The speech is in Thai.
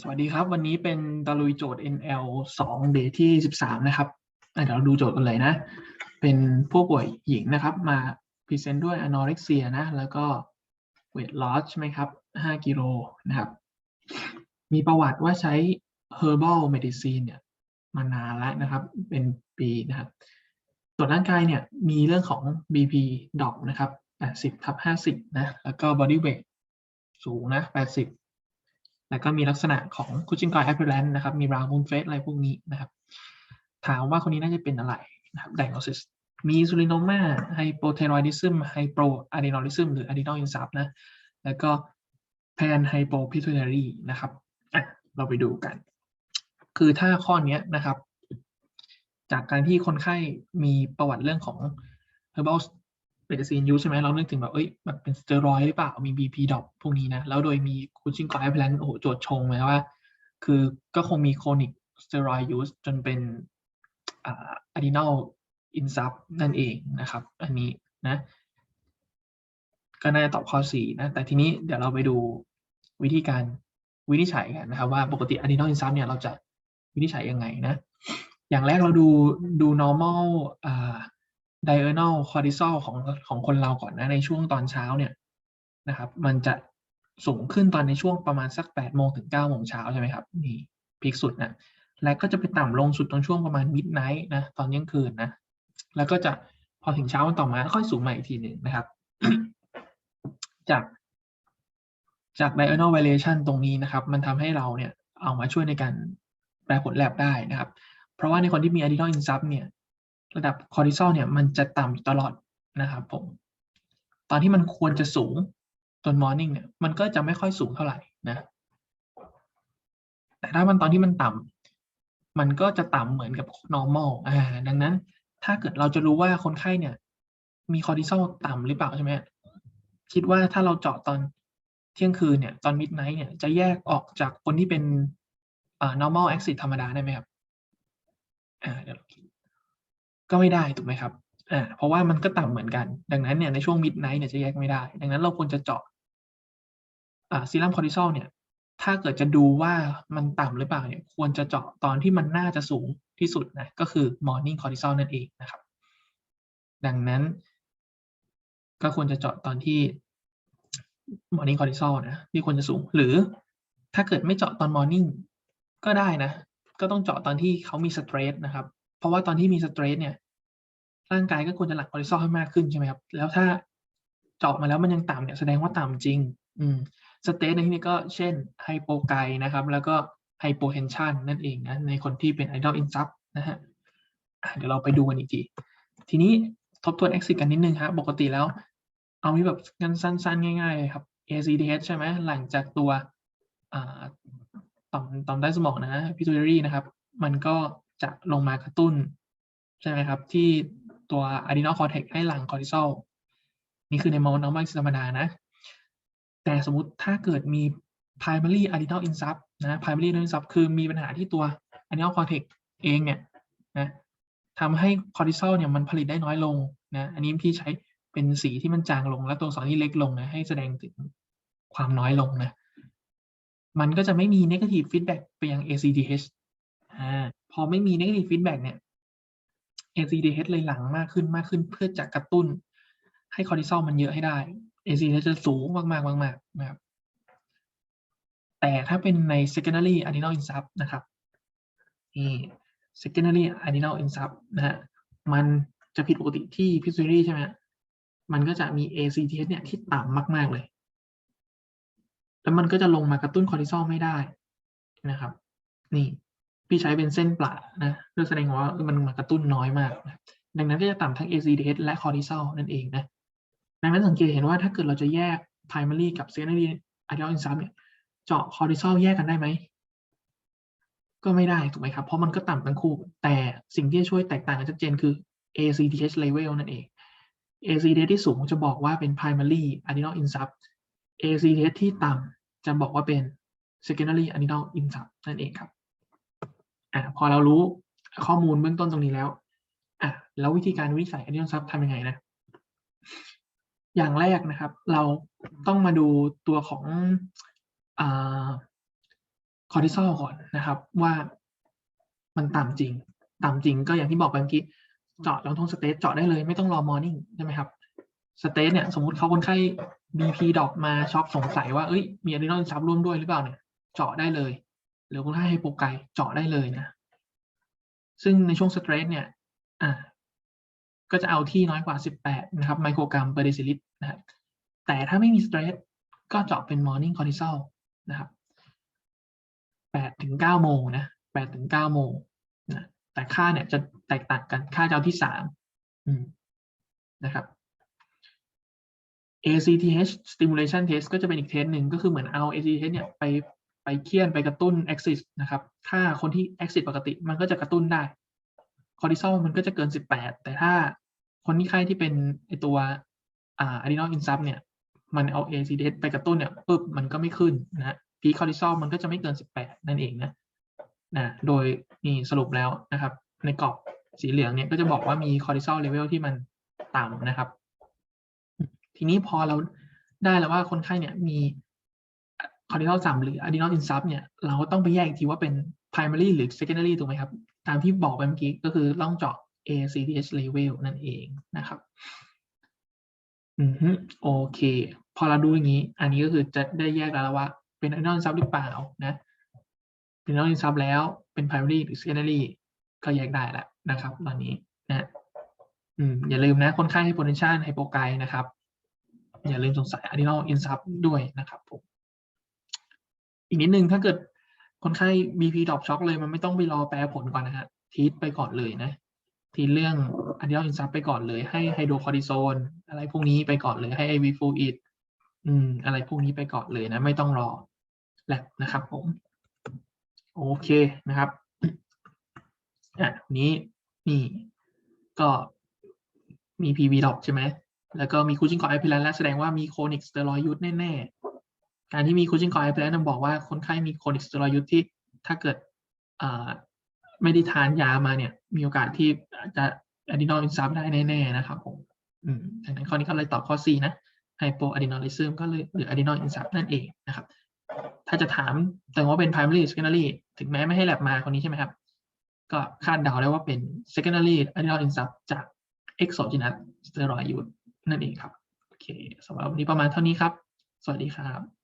สวัสดีครับ วันนี้เป็นตะลุยโจทย์ NL 2 day ที่ 13 นะครับเดี๋ยวเราดูโจทย์กันเลยนะ เป็นผู้ป่วยหญิงนะครับ มาพรีเซนต์ด้วย anorexia นะ แล้วก็ weight loss ใช่ไหมครับ 5 กิโลนะครับ มีประวัติว่าใช้ herbal medicine เนี่ยมานานแล้วนะครับ เป็นปีนะครับส่วนร่างกายเนี่ยมีเรื่องของ BP ดอปนะครับ 80ทับ50 นะ แล้วก็ body weight สูงนะ 80 แล้วก็มีลักษณะของคุชิงกอยแอปเปิลแลนด์นะครับ มีราวมูนเฟสอะไรพวกนี้นะครับ ถามว่าคนนี้น่าจะเป็นอะไรนะครับ diagnosis มีซูริโนมาไฮโปเทรอิดิซึมไฮโปอะด e นอลิซึมหรืออะด e นอลอินซับนะ แล้วก็แพนไฮโปพิทูเนอรีนะครับอะเราไปดูกัน คือถ้าข้อนี้นะครับ จากการที่คนไข้มีประวัติเรื่องของ herbal medicine use ใช่ไหมเรานึกถึงแบบเอ้ยแบบเป็นสเตียรอยด์หรือเปล่ามี BP ดอปพวกนี้นะแล้วโดยมีคุณชิงกอยแพลนโอ้โหโจทย์ชงเลยว่า คือก็คงมี chronic steroid use จนเป็นอ่า adrenal insult นั่นเองนะครับ อันนี้นะ ก็น่าจะตอบข้อ 4 นะ แต่ทีนี้เดี๋ยวเราไปดูวิธีการวินิจฉัยกันนะครับ ว่าปกติ adrenal insult เนี่ยเราจะวินิจฉัยยังไงนะ อย่างแรกเราดูดู normal อ่า diurnal cortisol ของของคนเราก่อนนะในช่วงตอนเช้าเนี่ยนะครับ มันจะสูงขึ้นตอนในช่วงประมาณสัก8โมงถึง9โมงเช้าใช่ไหมครับนี่พีคสุดนะและก็จะไปต่ำลงสุดตอนช่วงประมาณ midnight นะตอนเที่ยงคืนนะแล้วก็จะพอถึงเช้าวันต่อมาค่อยสูงใหม่อีกทีหนึ่งนะครับ จากจาก diurnal variation ตรงนี้นะครับ มันทำให้เราเนี่ยเอามาช่วยในการแปลผลแลบได้นะครับ เพราะว่าในคนที่มี adrenal insult เนี่ย ระดับคอร์ติซอลเนี่ยมันจะต่ำตลอดนะครับผม ตอนที่มันควรจะสูงตอนมอร์นิ่งเนี่ยมันก็จะไม่ค่อยสูงเท่าไหร่นะ แต่ถ้ามันตอนที่มันต่ำมันก็จะต่ำเหมือนกับ normal อ่าดังนั้น ถ้าเกิดเราจะรู้ว่าคนไข้เนี่ย มีคอร์ติซอลต่ำหรือเปล่าใช่ไหมคิดว่าถ้าเราเจาะตอนเที่ยงคืนเนี่ยตอน midnight เนี่ยจะแยกออกจากคนที่เป็น normal axis ธรรมดาได้ไหมครับ อ่าเดี๋ยวเราคิด ก็ไม่ได้ถูกไหมครับอ่าเพราะว่ามันก็ต่ำเหมือนกัน ดังนั้นเนี่ยในช่วงมิดไนท์เนี่ยจะแยกไม่ได้ ดังนั้นเราควรจะเจาะอ่าซีรัมคอร์ติซอลเนี่ยถ้าเกิดจะดูว่ามันต่ำหรือเปล่าเนี่ยควรจะเจาะตอนที่มันน่าจะสูงที่สุดนะก็คือ morning cortisol นั่นเองนะครับ ดังนั้น ก็ควรจะเจาะตอนที่ morning cortisol นะที่ควรจะสูง หรือถ้าเกิดไม่เจาะตอน morning ก็ได้นะ ก็ต้องเจาะตอนที่เขามีสเตรสนะครับ เพราะว่าตอนที่มีสเตรสเนี่ย ร่างกายก็ควรจะหลั่งคอร์ติซอลให้มากขึ้นใช่ไหมครับ แล้วถ้าเจาะมาแล้วมันยังต่ำเนี่ยแสดงว่าต่ำจริง อืมสเตรสในที่นี้ก็เช่นไฮโปไกนะครับ แล้วก็ไฮโปเทนชันนั่นเองนะในคนที่เป็นไอดอลอินซับนะฮะเดี๋ยวเราไปดูกันอีกที ทีนี้ทบทวน exit กันนิดนึงครับปกติแล้ว เอามีแบบกันสั้นๆ ง่ายๆเลยครับ ACTH ใช่ไหมหลังจากตัวต่อมต่อมใต้สมองนะ pituitary นะครับ มันก็จะลงมากระตุ้น ใช่ไหมครับ ที่ ตัว adrenal cortex ให้หลั่งคอร์ติซอลนี่คือในมอน้องไม่ธรรมดานะ แต่สมมติถ้าเกิดมี primary adrenal insult นะ primary adrenal insult คือมีปัญหาที่ตัว adrenal cortex เองเนี่ยนะทำให้คอร์ติซอลเนี่ยมันผลิตได้น้อยลงนะอันนี้พี่ใช้เป็นสีที่มันจางลง และตัวอักษรที่เล็กลงนะให้แสดงถึงความน้อยลงนะมันก็จะไม่มี negative feedback ไปยัง ACTH อ่าพอไม่มี negative feedback เนี่ย ACTH เลยหลังมากขึ้นมากขึ้นเพื่อจะกระตุ้น ให้คอร์ติซอลมันเยอะให้ได้ ACTH จะสูงมากๆมากนะครับ แต่ถ้าเป็นใน secondary adrenal insult นะครับนี่ secondary adrenal insult นะฮะมันจะผิดปกติที่ pituitary ใช่ไหมมันก็จะมี ACTH เนี่ยที่ต่ำมาก ๆ เลย แล้วมันก็จะลงมากระตุ้นคอร์ติซอลไม่ได้นะครับ นี่ พี่ใช้เป็นเส้นปลานะเพื่อแสดงว่ามันมากระตุ้นน้อยมากนะดังนั้นก็จะต่ำทั้ง ACTH และคอร์ติซอลนั่นเองนะดังนั้นสังเกตเห็นว่าถ้าเกิดเราจะแยก primary กับ secondary adrenal insult เนี่ยเจาะคอร์ติซอลแยกกันได้ไหมก็ไม่ได้ถูกไหมครับ เพราะมันก็ต่ำทั้งคู่ แต่สิ่งที่ช่วยแตกต่างกันชัดเจนคือ ACTH level นั่นเอง ACTH ที่สูงจะบอกว่าเป็น primary adrenal insult ACTH ที่ต่ำจะบอกว่าเป็น secondary adrenal insult นั่นเองครับ อ่าพอเรารู้ข้อมูลเบื้องต้นตรงนี้แล้วอะแล้ววิธีการวินิจฉัย adrenal insult ทำยังไงนะอย่างแรกนะครับ เราต้องมาดูตัวของอคอร์ติซอลก่อนนะครับ ว่ามันต่ำจริง ต่ำจริงก็อย่างที่บอกไปเมื่อกี้เจาะลองทงสเตทเจาะได้เลยไม่ต้องรอมอร์นิ่งใช่ไหมครับสเตทเนี่ยสมมุติเขาคนไข้ BP ดอปมาช็อกสงสัยว่าเอ้ยมีอะดรีนาลซับร่วมด้วยหรือเปล่าเนี่ย เจาะได้เลย หรือคนไข้ไฮโปไกเจาะได้เลยนะ ซึ่งในช่วงสเตรสเนี่ยอ่าก็จะเอาที่น้อยกว่า 18 นะครับ ไมโครกรัมเปอร์เดซิลิตรนะครับแต่ถ้าไม่มีสเตรสก็เจาะเป็น morning cortisol นะครับ8ถึง9โมงนะ8ถึง9โมงนะแต่ค่าเนี่ยจะแตกต่างกันค่าจะเอาที่3อืมนะครับ ACTH stimulation test ก็จะเป็นอีกเทสหนึ่งก็คือเหมือนเอา ACTH เนี่ยไป ไปเคี่ยนไปกระตุ้น axis นะครับ ถ้าคนที่ axis ปกติมันก็จะกระตุ้นได้คอร์ติซอลมันก็จะเกิน 18 แต่ถ้าคนที่ไข้ที่เป็นไอตัวอ่า adrenal insult เนี่ย มันเอา ACTH ไปกระตุ้นเนี่ยปุ๊บมันก็ไม่ขึ้นนะพีคอร์ติซอลมันก็จะไม่เกิน 18 นั่นเองนะนะโดยนี่สรุปแล้วนะครับ ในกรอบสีเหลืองเนี่ยก็จะบอกว่ามีคอร์ติซอลเลเวลที่มันต่ำนะครับ ทีนี้พอเราได้แล้วว่าคนไข้เนี่ยมี คอร์ติซอลต่ำหรือ adrenal insult เนี่ยเราก็ต้องไปแยกอีกทีว่าเป็น primary หรือ secondary ถูกไหมครับ ตามที่บอกไปเมื่อกี้ก็คือต้องเจาะ ACTH level นั่นเองนะครับอือฮึโอเค พอเราดูอย่างนี้ อันนี้ก็คือจะได้แยกแล้วว่า เป็น adrenal insult หรือเปล่านะเป็น adrenal insult แล้วเป็น primary หรือ secondary ก็แยกได้แล้วนะครับ ตอนนี้นะอืมอย่าลืมนะคนไข้ hypotension hypogai นะครับ อย่าลืมสงสัย adrenal insult ด้วยนะครับผม อีกนิดนึงถ้าเกิดคนไข้ BP ดรอปช็อกเลยมันไม่ต้องไปรอแปลผลก่อนนะฮะทีทไปก่อนเลยนะ ทีเรื่อง adrenal insult ไปก่อนเลย ให้ไฮโดรคอร์ติโซนอะไรพวกนี้ไปก่อนเลยให้ IV fluid อืมอะไรพวกนี้ไปก่อนเลยนะ ไม่ต้องรอแลบนะครับผม โอเคนะครับอะนี้นี่ก็มี PV ดรอปใช่ไหมแล้วก็มีคูชิงคอไอพิลันและแสดงว่ามีโคนิกสเตียรอยยุทแน่ๆ การที่มีคูชิงคอร์ไอพิลันบอกว่าคนไข้มีโคนิกสเตียรอยยุทที่ถ้าเกิดไม่ได้ทานยามาเนี่ย มีโอกาสที่จะอะดรีนอลอินซับได้แน่ๆนะครับผมอืมดังนั้นข้อนี้ก็เลยตอบข้อ C นะไฮโปอะดรีนอลิซึมก็เลยหรืออะดรีนอลอินซับนั่นเองนะครับ ถ้าจะถามแต่ว่าเป็น primary secondary ถึงแม้ไม่ให้แลบมาคนนี้ใช่ไหมครับ ก็คาดเดาได้ว่าเป็น secondary adrenal insult จาก exogenous steroid use นั่นเองครับ โอเคสำหรับวันนี้ประมาณเท่านี้ครับ สวัสดีครับ